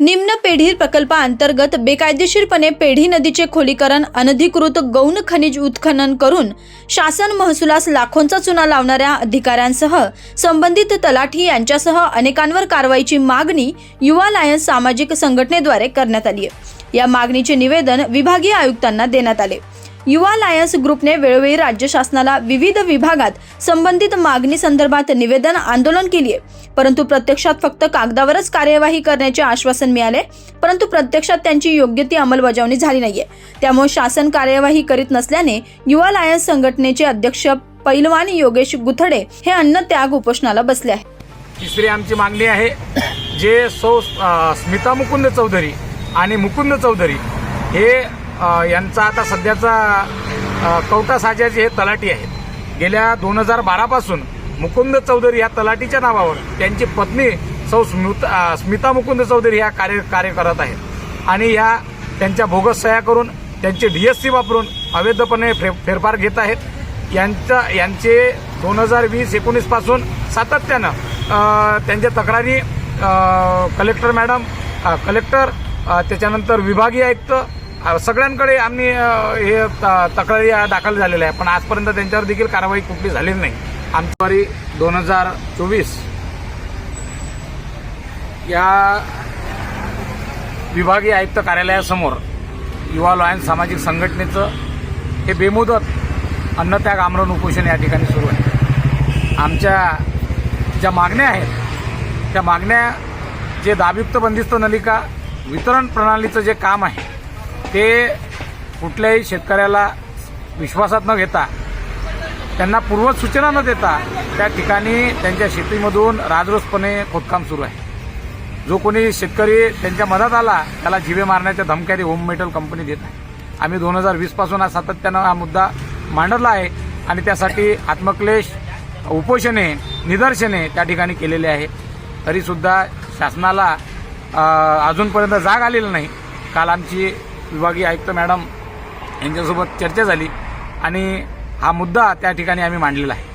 निम्न पेढी प्रकल्पाअंतर्गत बेकायदेशीरपणे पेढी नदीचे खोलीकरण अनधिकृत गौण खनिज उत्खनन करून शासन महसुलास लाखोंचा चुना लावणाऱ्या अधिकाऱ्यांसह संबंधित तलाठी यांच्यासह अनेकांवर कारवाईची मागणी युवा लायन्स सामाजिक संघटनेद्वारे करण्यात आली आहे. या मागणीचे निवेदन विभागीय आयुक्तांना देण्यात आले. युवा लायन्स ग्रुपने वेळोवेळी राज्य शासनाला विविध विभागात संबंधित मागणी संदर्भात निवेदन आंदोलन केली आहे परंतु प्रत्यक्षात फक्त कागदावरच कार्यवाही करण्याचे आश्वासन मिळाले परंतु प्रत्यक्षात त्यांची योग्य ती अंमलबजावणी झाली नाहीये. त्यामुळे शासन कार्यवाही करीत नसल्याने युवा लायन्स संघटनेचे अध्यक्ष पैलवान योगेश गुथडे हे अन्न त्याग उपोषणाला बसले आहे तिसरी आमची मागणी आहे जे सौ स्मिता मुकुंद चौधरी आणि मुकुंद चौधरी हे यांचा आता सध्याचा कवटा साजाचे हे तलाठी आहेत. गेल्या दोन हजार बारापासून मुकुंद चौधरी या तलाठीच्या नावावर त्यांची पत्नी सौ स्मिता स्मिता मुकुंद चौधरी ह्या कार्य कार्य करत आहेत. आणि या त्यांच्या बोगस सह्या करून त्यांचे डी एस सी वापरून अवैधपणे फे फेरफार घेत आहेत. यांच्या यांचे दोन हजार वीस एकोणीसपासून सातत्यानं त्यांच्या तक्रारी कलेक्टर मॅडम कलेक्टर त्याच्यानंतर विभागीय आयुक्त सगळ्यांकडे आम्ही हे त- तक्रारी दाखल झालेल्या आहे पण आजपर्यंत त्यांच्यावर देखील कारवाई कुठली झालेली नाही. आमच्यावारी दोन हजार चोवीस. या विभागीय आयुक्त कार्यालयासमोर युवा लॉयन्स सामाजिक संघटनेचं हे बेमुदत अन्नत्याग आमरण उपोषण या ठिकाणी सुरू आहे. आमच्या ज्या मागण्या आहेत त्या मागण्या जे दाबयुक्त बंदिस्त नलिका वितरण प्रणालीचं जे काम आहे ते कुठल्याही शेतकऱ्याला विश्वासात न घेता त्यांना पूर्वसूचना न देता त्या ठिकाणी त्यांच्या शेतीमधून राजरोसपणे खोदकाम सुरू आहे. जो कोणी शेतकरी त्यांच्या मदत आला त्याला जिवे मारण्याच्या धमक्या होम मेटल कंपनी देत आहे. आम्ही दोन हजार वीसपासून हा सातत्यानं हा मुद्दा मांडला आहे आणि त्यासाठी आत्मक्लेश उपोषणे निदर्शने त्या ठिकाणी केलेले आहे. तरीसुद्धा शासनाला अजूनपर्यंत जाग आलेली नाही. काल आमची विभागीय आयुक्त मॅडम यांच्यासोबत चर्चा झाली आणि हा मुद्दा त्या ठिकाणी आम्ही मांडलेला आहे.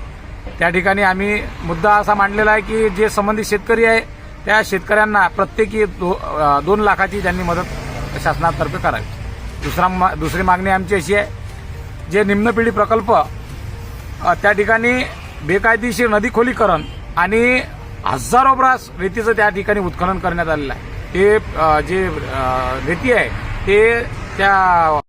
त्या ठिकाणी आम्ही मुद्दा असा मांडलेला आहे की जे संबंधित शेतकरी आहे त्या शेतकऱ्यांना प्रत्येकी दो दोन लाखाची त्यांनी मदत शासनातर्फे करावी. दुसरा मा- दुसरी मागणी आमची अशी आहे जे निम्न पिढी प्रकल्प त्या ठिकाणी बेकायदेशीर नदी खोलीकरण आणि हजारो ब्रास रेतीचं त्या ठिकाणी उत्खनन करण्यात आलेलं आहे. ते जे रेती आहे ते त्या